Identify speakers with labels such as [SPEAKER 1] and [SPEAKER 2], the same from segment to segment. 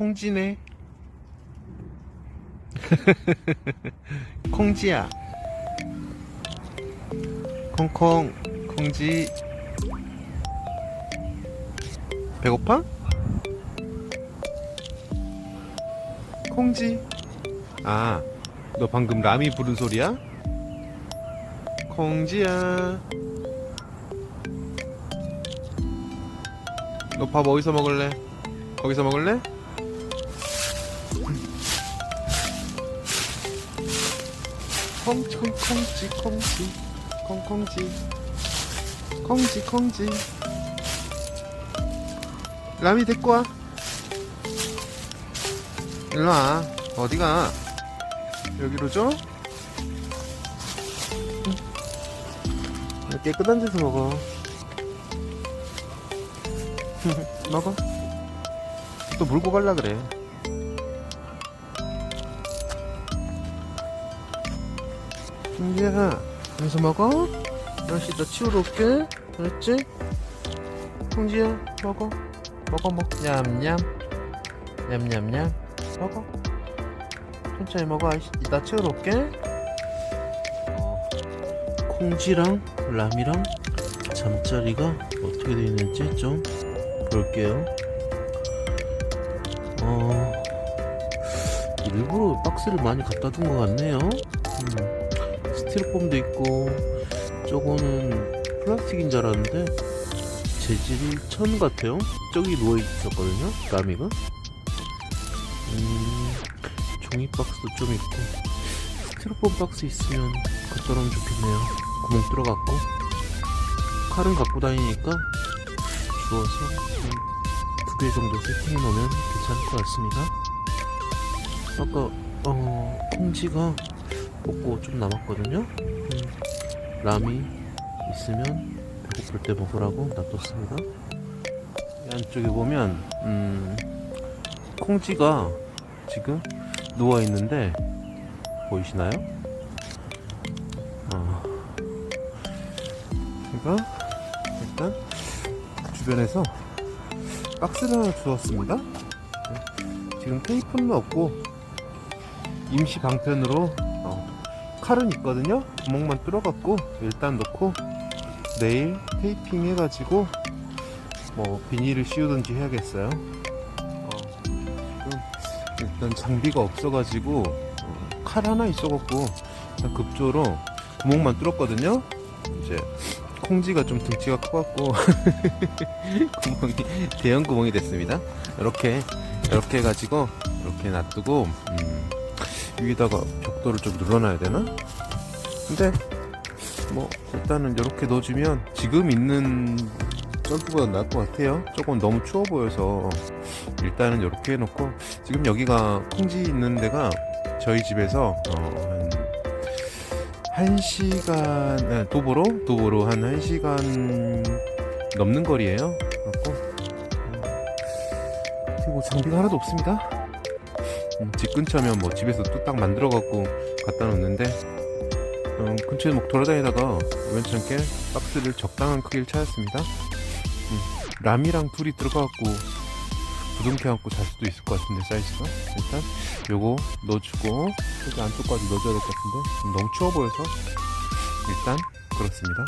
[SPEAKER 1] 콩지네. 콩지야. 콩콩, 콩지. 배고파? 콩지. 아, 너 방금 라미 부른 소리야? 콩지야. 너 밥 어디서 먹을래? 거기서 먹을래? 콩콩 콩지 콩지 콩콩지 콩지 콩지 라미 데리고 와. 일로와. 어디가? 여기로 줘? 응. 깨끗한 데서 먹어. 먹어. 또 물고 갈라 그래 김지야 여기서 먹어? 아저씨 너 치우러 올게. 알았지? 홍지야 먹어. 먹어 먹. 냠냠. 냠냠냠. 먹어. 천천히 먹어 아저씨. 이따 치우러 올게. 어, 콩지랑 라미랑 잠자리가 어떻게 되어 있는지 좀 볼게요. 어 일부러 박스를 많이 갖다 둔 것 같네요. 음. 스티로폼도 있고 저거는 플라스틱인 줄 알았는데 재질이 천 같아요. 저기 누워 있었거든요 라미가. 음, 종이 박스도 좀 있고 스티로폼 박스 있으면 놓으면 좋겠네요. 구멍 뚫어갖고 칼은 갖고 다니니까 주워서 두 개 정도 세팅해 놓으면 괜찮을 것 같습니다. 아까 어 콩지가 먹고 좀 남았거든요. 음, 라미 있으면 배고플 때 먹으라고 놔뒀습니다. 이 안쪽에 보면 음, 콩지가 지금 누워 있는데 보이시나요? 어, 제가 일단 주변에서 박스를 하나 주었습니다. 네, 지금 테이프는 없고 임시 방편으로 어, 칼은 있거든요. 구멍만 뚫어갖고 일단 넣고 내일 테이핑 해가지고 뭐 비닐을 씌우든지 해야겠어요. 어, 지금 일단 장비가 없어가지고 어, 칼 하나 있어갖고 급조로 구멍만 뚫었거든요. 이제 콩지가 좀 등치가 커갖고 구멍이 대형 구멍이 됐습니다. 이렇게 이렇게 해가지고 이렇게 놔두고 음, 위에다가 벽돌을 좀 눌러놔야 되나? 근데 뭐 일단은 이렇게 넣어주면 지금 있는 점프보다 나을 것 같아요. 조금 너무 추워 보여서 일단은 이렇게 해놓고 지금 여기가 콩지 있는 데가 저희 집에서 어, 한 1시간 네, 도보로 도보로 한 1시간 넘는 거리예요. 그래갖고 어, 장비가 하나도 없습니다. 음, 집 근처면 뭐 집에서 뚝딱 만들어 갖고 갖다 놓는데 음, 근처에 막 돌아다니다가 우연찮게 박스를 적당한 크기를 찾았습니다. 음, 람이랑 둘이 들어가 갖고 부둥켜 안고 잘 수도 있을 것 같은데 사이즈가 일단 요거 넣어주고 여기 안쪽까지 넣어줘야 될 것 같은데 좀 너무 추워 보여서 일단 그렇습니다.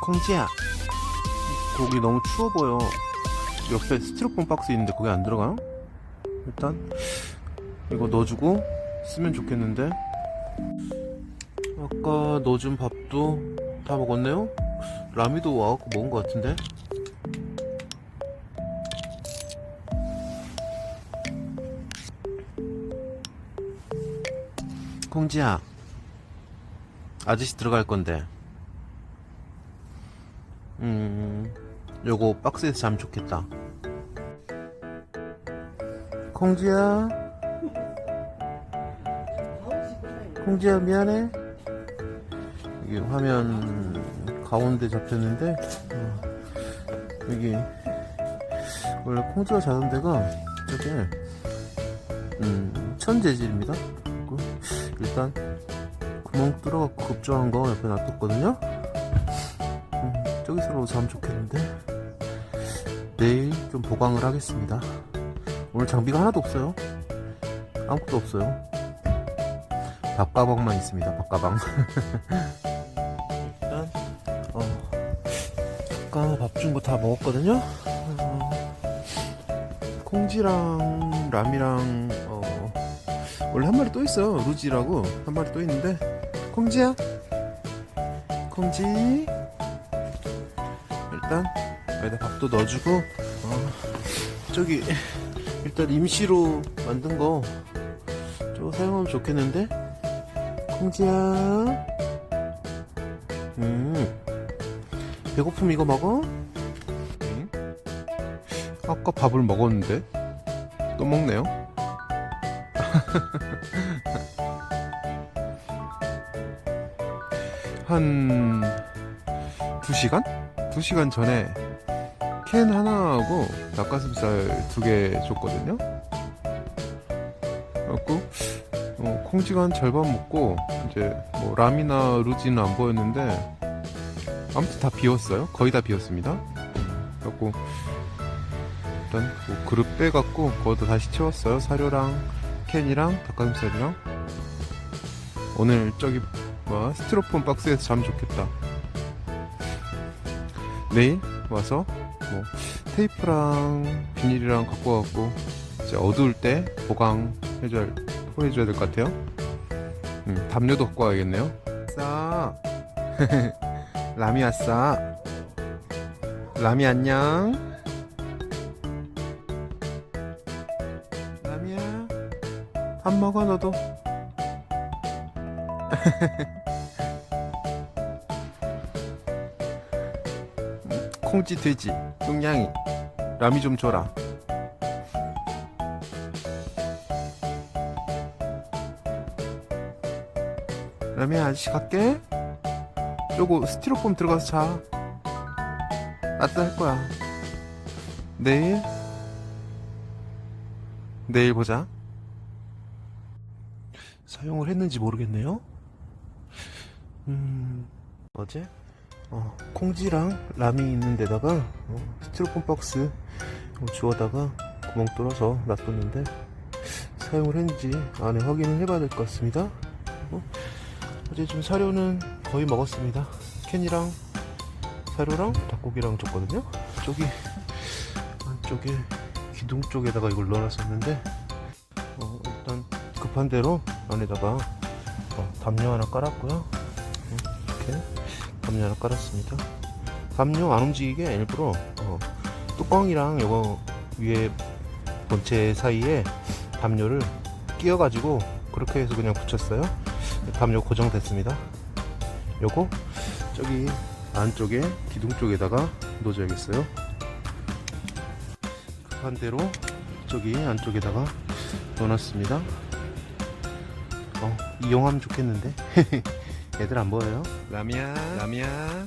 [SPEAKER 1] 콩지야 거기 너무 추워 보여. 옆에 스티로폼 박스 있는데 거기 안 들어가? 일단 이거 넣어주고 쓰면 좋겠는데. 아까 넣어준 밥도 다 먹었네요? 라미도 와갖고 먹은 것 같은데. 콩지야 아저씨 들어갈 건데. 음 요거 박스에서 자면 좋겠다 콩지야? 콩지야 미안해. 이게 화면 가운데 잡혔는데 어, 여기 원래 콩지가 자는 데가 저게 음, 천 재질입니다. 그리고 일단 구멍 뚫어갖고 급조한 거 옆에 놔뒀거든요. 음, 저기서 자면 좋겠는데 내일 좀 보강을 하겠습니다. 오늘 장비가 하나도 없어요. 아무것도 없어요. 밥가방만 있습니다. 밥가방. 일단 어, 아까 밥준거다 먹었거든요. 어, 콩지랑 람이랑 어, 원래 한 마리 또 있어요. 루지라고 한 마리 또 있는데 콩지야, 콩지. 일단 여기다 밥도 넣어주고 어, 저기 일단 임시로 만든 거 저거 사용하면 좋겠는데 콩지야 음 배고픔 이거 먹어? 응? 아까 밥을 먹었는데 또 먹네요 한 2시간? 2시간 전에 캔 하나하고 닭가슴살 두 개 줬거든요. 그래갖고 어, 콩지가 한 절반 먹고 이제 뭐 람이나 루지는 안 보였는데 아무튼 다 비웠어요. 거의 다 비웠습니다. 그래갖고 일단 뭐 그릇 빼갖고 그것도 다시 채웠어요. 사료랑 캔이랑 닭가슴살이랑 오늘 저기 뭐 스티로폼 박스에서 자면 좋겠다. 내일 와서 뭐 테이프랑 비닐이랑 갖고 와갖고 이제 어두울 때 보강 해줘야 해줘야 될 것 같아요. 음, 담요도 갖고 와야겠네요. 싸 라미 왔어. 라미 안녕. 라미야 밥 먹어 너도. 콩쥐 돼지 뚱냥이 라미 좀 줘라. 라미야 아저씨 갈게. 쪼고 스티로폼 들어가서 자. 따뜻할 거야. 내일? 내일 보자. 사용을 했는지 모르겠네요. 음 어제 어, 콩지랑 람이 있는 데다가 어, 스티로폼 박스 어, 주워다가 구멍 뚫어서 놔뒀는데 사용을 했는지 안에 확인을 해봐야 될 것 같습니다. 어? 어제 좀 사료는 거의 먹었습니다. 캔이랑 사료랑 닭고기랑 줬거든요. 저기 안쪽에 기둥 쪽에다가 이걸 넣어놨었는데 어, 일단 급한 대로 안에다가 어, 담요 하나 깔았고요. 어, 이렇게 담요 하나 깔았습니다. 담요 안 움직이게 일부러 어, 뚜껑이랑 이거 위에 본체 사이에 담요를 끼워 가지고 그렇게 해서 그냥 붙였어요. 담요 고정됐습니다. 요거 저기 안쪽에 기둥 쪽에다가 넣어줘야겠어요. 급한 대로 저기 안쪽에다가 넣어놨습니다. 어, 이용하면 좋겠는데. 애들 안 보여요? 라미야, 라미야.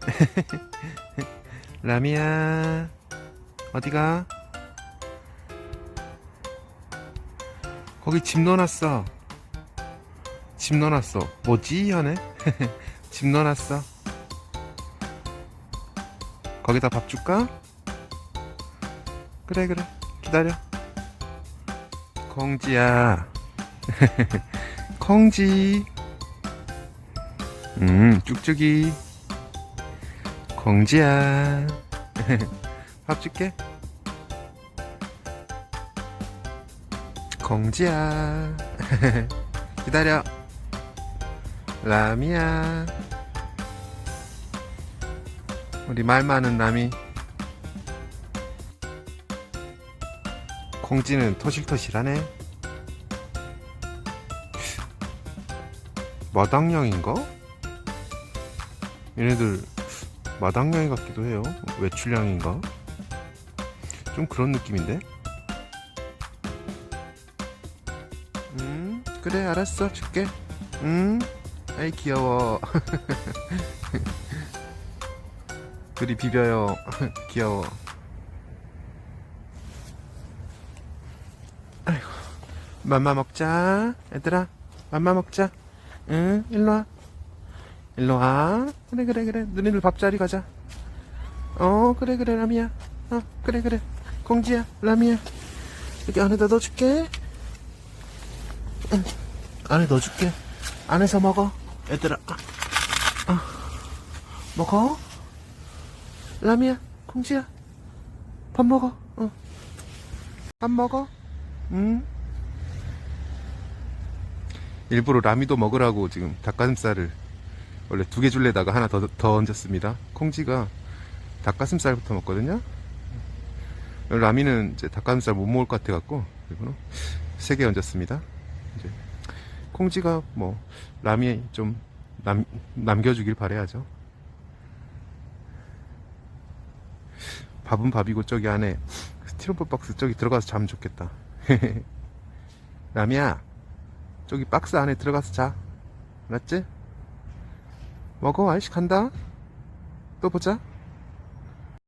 [SPEAKER 1] 라미야, 어디가? 거기 집 넣어놨어. 집 넣어놨어. 뭐지? 하네? 집 넣어놨어. 거기다 밥 줄까? 그래, 그래. 기다려. 공지야. 콩지. 음 쭉쭉이. 콩지야. 밥 줄게. 콩지야. 기다려. 라미야. 우리 말 많은 라미. 콩지는 토실토실하네 마당냥인가? 얘네들 마당냥이 같기도 해요. 외출냥인가? 좀 그런 느낌인데? 음, 그래, 알았어. 줄게. 음, 아이, 귀여워. 둘이 비벼요. 귀여워. 아이고, 맘마 먹자. 얘들아, 맘마 먹자. 응, 일로 와. 일로 와. 그래, 그래, 그래. 너네들 밥자리 가자. 어 그래 그래 라미야 어 그래 그래 공지야 라미야 여기 안에다 넣어줄게 응. 안에 넣어줄게 안에서 먹어 얘들아 아, 아. 먹어 라미야 공지야 밥 먹어 어. 밥 먹어 응 일부러 라미도 먹으라고 지금 닭가슴살을 원래 두 개 줄래다가 하나 더, 더 얹었습니다. 콩지가 닭가슴살부터 먹거든요. 라미는 이제 닭가슴살 못 먹을 것 같아 갖고 그리고는 세개 얹었습니다. 이제 콩지가 뭐 라미 좀 남, 남겨주길 바래야죠. 밥은 밥이고 저기 안에 스티로폼 박스 저기 들어가서 자면 좋겠다. 라미야 저기 박스 안에 들어가서 자. 알았지? 먹어 아이씨 간다. 또 보자